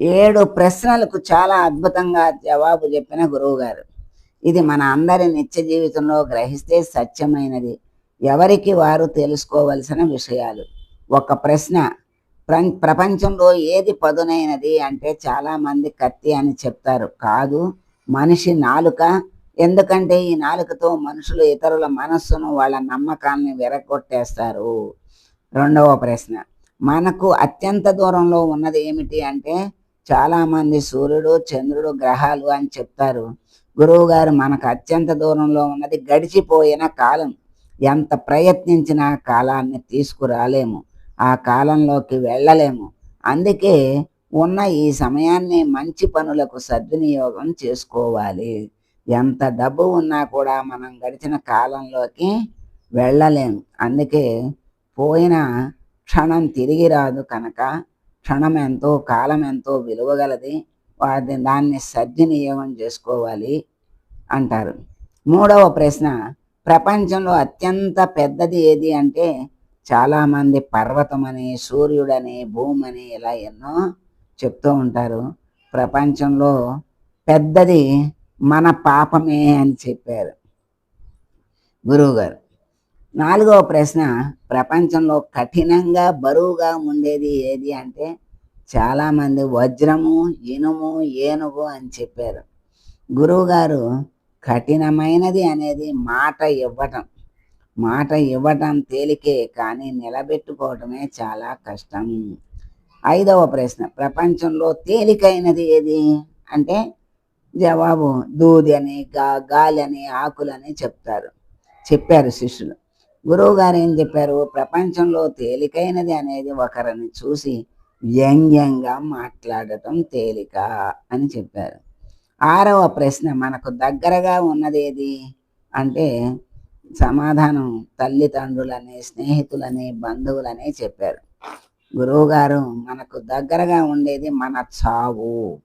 ఏడు ప్రశ్నలకు చాలా అద్భుతంగా జవాబు చెప్పిన గురువుగారు. ఇది మన అందరి నిత్య జీవితంలో గ్రహిస్తే సత్యమైనది. ఎవరికి వారు తెలుసుకోవలసిన విషయాలు. ఒక ప్రశ్న ప్ర- ప్రపంచంలో ఏది పదునైనది అంటే చాలామంది కత్తి అని చెప్తారు. కాదు మనిషి నాలుక. ఎందుకంటే ఈ నాలుకతో మనుషులు ఇతరుల మనస్సును వాళ్ళ నమ్మకాన్ని విరగొట్టేస్తారు. రెండవ ప్రశ్న మనకు అత్యంత దూరంలో ఉన్నది ఏమిటి అంటే చాలామంది సూర్యుడు చంద్రుడు గ్రహాలు అని చెప్తారు. గురువు గారు మనకు అత్యంత దూరంలో ఉన్నది గడిచిపోయిన కాలం. ఎంత ప్రయత్నించినా కాలాన్ని తీసుకురాలేము. ఆ కాలంలోకి వెళ్ళలేము. అందుకే ఉన్న ఈ సమయాన్ని మంచి పనులకు సద్వినియోగం చేసుకోవాలి. ఎంత డబ్బు ఉన్నా కూడా మనం గడిచిన కాలంలోకి వెళ్ళలేము అందుకే పోయిన క్షణం తిరిగి రాదు కనుక క్షణం ఎంతో కాలం ఎంతో విలువగలది. వాటి దాన్ని సద్వినియోగం చేసుకోవాలి అంటారు. మూడవ ప్రశ్న ప్రపంచంలో అత్యంత పెద్దది ఏది అంటే చాలామంది పర్వతమని సూర్యుడని భూమని ఇలా ఎన్నో చెప్తూ ఉంటారు. ప్రపంచంలో పెద్దది మన పాపమే అని చెప్పారు. గురువుగారు నాలుగవ ప్రశ్న ప్రపంచంలో కఠినంగా బరువుగా ఉండేది ఏది అంటే చాలామంది వజ్రము ఇనుము ఏనుగు అని చెప్పారు. గురువుగారు కఠినమైనది అనేది మాట ఇవ్వటం. మాట ఇవ్వటం తేలికే కానీ నిలబెట్టుకోవటమే చాలా కష్టం. ఐదవ ప్రశ్న ప్రపంచంలో తేలికైనది ఏది అంటే జవాబు దూది అని గా గాలి అని ఆకులని చెప్తారు. చెప్పారు శిష్యులు. గురువు గారు ఏం చెప్పారు? ప్రపంచంలో తేలికైనది అనేది ఒకరిని చూసి వ్యంగ్యంగా మాట్లాడటం తేలిక అని చెప్పారు. ఆరవ ప్రశ్న మనకు దగ్గరగా ఉన్నది ఏది అంటే సమాధానం తల్లిదండ్రులని స్నేహితులని బంధువులని చెప్పారు. గురువుగారు మనకు దగ్గరగా ఉండేది మన చావు.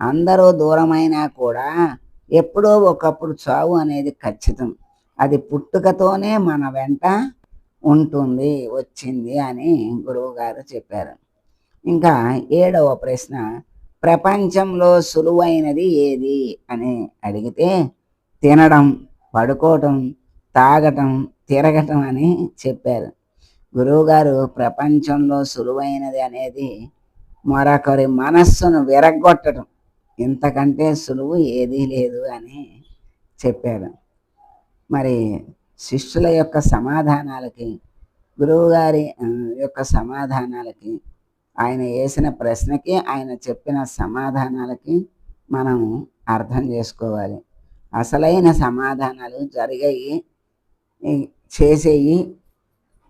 అందరూ దూరమైనా కూడా ఎప్పుడో ఒకప్పుడు చావు అనేది ఖచ్చితం. అది పుట్టుకతోనే మన వెంట ఉంటుంది వచ్చింది అని గురువుగారు చెప్పారు. ఇంకా ఏడవ ప్రశ్న ప్రపంచంలో సులువైనది ఏది అని అడిగితే తినడం పడుకోవటం తాగటం తిరగటం అని చెప్పారు. గురువుగారు ప్రపంచంలో సులువైనది అనేది మరొకరి మనస్సును విరగొట్టడం ఇంతకంటే సులువు ఏదీ లేదు అని చెప్పారు. మరి శిష్యుల యొక్క సమాధానాలకి గురువుగారి యొక్క సమాధానాలకి ఆయన వేసిన ప్రశ్నకి ఆయన చెప్పిన సమాధానాలకి మనం అర్థం చేసుకోవాలి. అసలైన సమాధానాలు జరిగాయి చేసేయి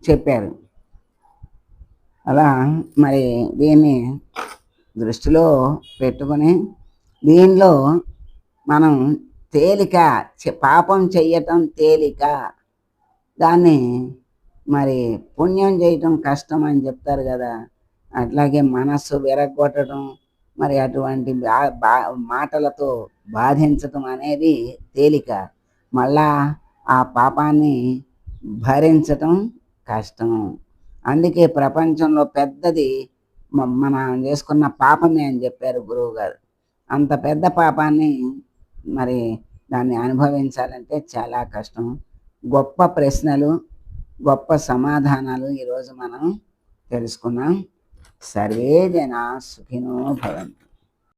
చెప్పారు. అలా మరి దీన్ని దృష్టిలో పెట్టుకొని దీనిలో మనం తేలిక పాపం చెయ్యటం తేలిక. దాన్ని మరి పుణ్యం చేయటం కష్టం అని చెప్తారు కదా. అట్లాగే మనస్సు విరగొట్టడం మరి అటువంటి బా బా మాటలతో బాధించటం అనేది తేలిక. మళ్ళా ఆ పాపాన్ని భరించటం కష్టం. అందుకే ప్రపంచంలో పెద్దది మనం చేసుకున్న పాపమే అని చెప్పారు గురువు గారు అంత పెద్ద పాపాన్ని మరి దాన్ని అనుభవించాలంటే చాలా కష్టం. గొప్ప ప్రశ్నలు గొప్ప సమాధానాలు ఈరోజు మనం తెలుసుకున్నాం. సర్వే జనా సుఖినో భవంతు.